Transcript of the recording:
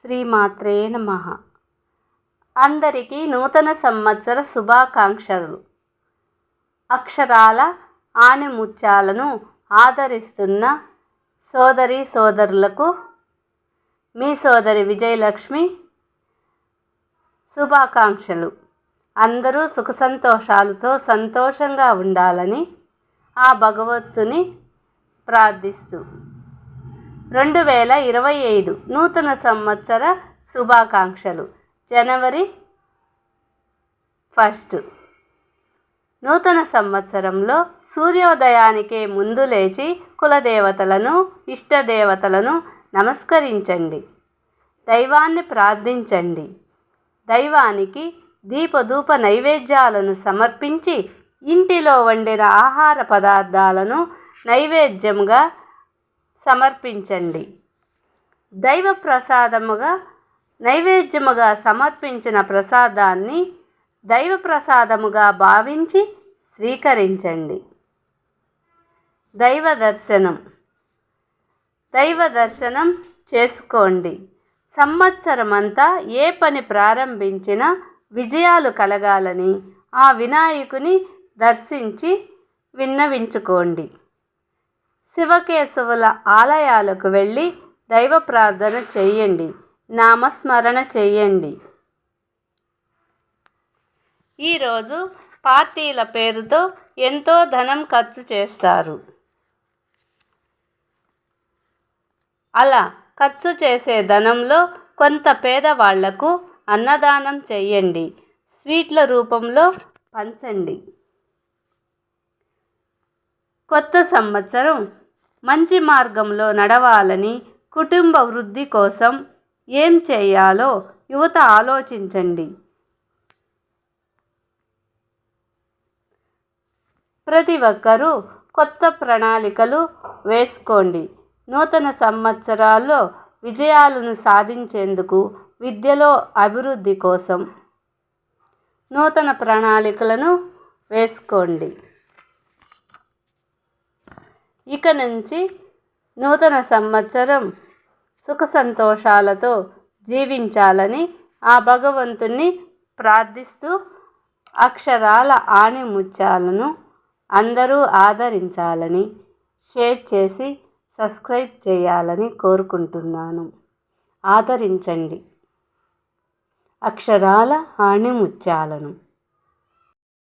శ్రీమాత్రే నమ. అందరికీ నూతన సంవత్సర శుభాకాంక్షలు. అక్షరాల ఆణిముత్యాలను ఆదరిస్తున్న సోదరి సోదరులకు మీ సోదరి విజయలక్ష్మి శుభాకాంక్షలు. అందరూ సుఖ సంతోషాలతో సంతోషంగా ఉండాలని ఆ భగవత్తుని ప్రార్థిస్తూ రెండు వేల ఇరవై ఐదు నూతన సంవత్సర శుభాకాంక్షలు. జనవరి ఫస్ట్. నూతన సంవత్సరంలో సూర్యోదయానికే ముందు లేచి కులదేవతలను ఇష్టదేవతలను నమస్కరించండి. దైవాన్ని ప్రార్థించండి. దైవానికి దీపధూప నైవేద్యాలను సమర్పించి ఇంటిలో వండిన ఆహార పదార్థాలను నైవేద్యంగా సమర్పించండి. దైవ ప్రసాదముగా నైవేద్యముగా సమర్పించిన ప్రసాదాన్ని దైవ ప్రసాదముగా భావించి స్వీకరించండి. దైవ దర్శనం దైవ దర్శనం చేసుకోండి. సంవత్సరమంతా ఏ పని ప్రారంభించినా విజయాలు కలగాలని ఆ వినాయకుని దర్శించి విన్నవించుకోండి. శివకేశవుల ఆలయాలకు వెళ్ళి దైవ ప్రార్థన చేయండి. నామస్మరణ చేయండి. ఈరోజు పార్టీల పేరుతో ఎంతో ధనం ఖర్చు చేస్తారు. అలా ఖర్చు చేసే ధనంలో కొంత పేదవాళ్ళకు అన్నదానం చేయండి. స్వీట్ల రూపంలో పంచండి. కొత్త సంవత్సరం మంచి మార్గంలో నడవాలని కుటుంబ వృద్ధి కోసం ఏం చేయాలో యువత ఆలోచించండి. ప్రతి ఒక్కరూ కొత్త ప్రణాళికలు వేసుకోండి. నూతన సంవత్సరాల్లో విజయాలను సాధించేందుకు విద్యలో అభివృద్ధి కోసం నూతన ప్రణాళికలను వేసుకోండి. ఇక నుంచి నూతన సంవత్సరం సుఖ సంతోషాలతో జీవించాలని ఆ భగవంతుణ్ణి ప్రార్థిస్తూ అక్షరాల ఆణిముత్యాలను అందరూ ఆదరించాలని షేర్ చేసి సబ్స్క్రైబ్ చేయాలని కోరుకుంటున్నాను. ఆదరించండి. అక్షరాల ఆణిముత్యాలను.